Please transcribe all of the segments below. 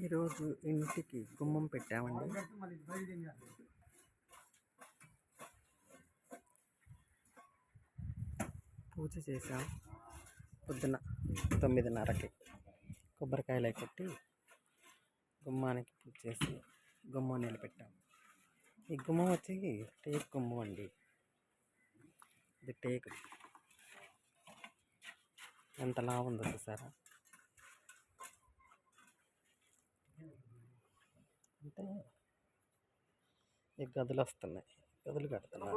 ఈరోజు ఇంటికి గుమ్మం పెట్టామండి. పూజ చేసాం పొద్దున తొమ్మిదిన్నరకి కొబ్బరికాయలు కొట్టి గుమ్మానికి పూజ చేసి గుమ్మం నిలబెట్టాం. ఈ గుమ్మం వచ్చి టేక్ గుమ్మం అండి. ఇది టేక్. ఎంత లావు ఉందో చూసారా? అంటే ఈ గదులు వస్తున్నాయి. గదులు కడుతున్నాయి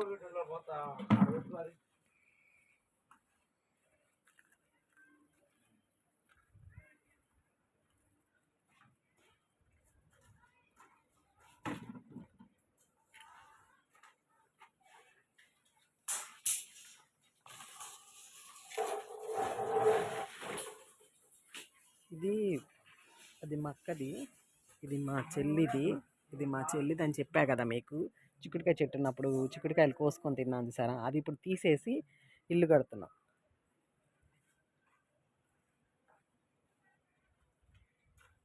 ఇది అది మక్కది. ఇది మా చెల్లిది. ఇది మా చెల్లిది అని చెప్పా కదా మీకు. చిక్కుడుకాయ చెట్టు ఉన్నప్పుడు చిక్కుడుకాయలు కోసుకొని తిన్నాను సరే అది ఇప్పుడు తీసేసి ఇల్లు కడుతున్నాం.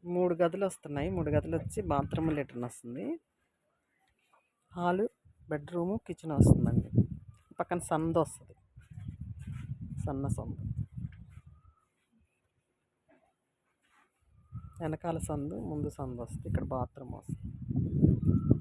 మూడు గదులు వస్తున్నాయి. మూడు గదులు వచ్చి బాత్రూమ్ లెటర్న్ వస్తుంది. హాలు బెడ్రూము కిచెన్ వస్తుందండి. పక్కన సంద వస్తుంది. సన్న సందు. వెనకాల సందు ముందు సందు వస్తుంది. ఇక్కడ బాత్రూమ్ వస్తుంది.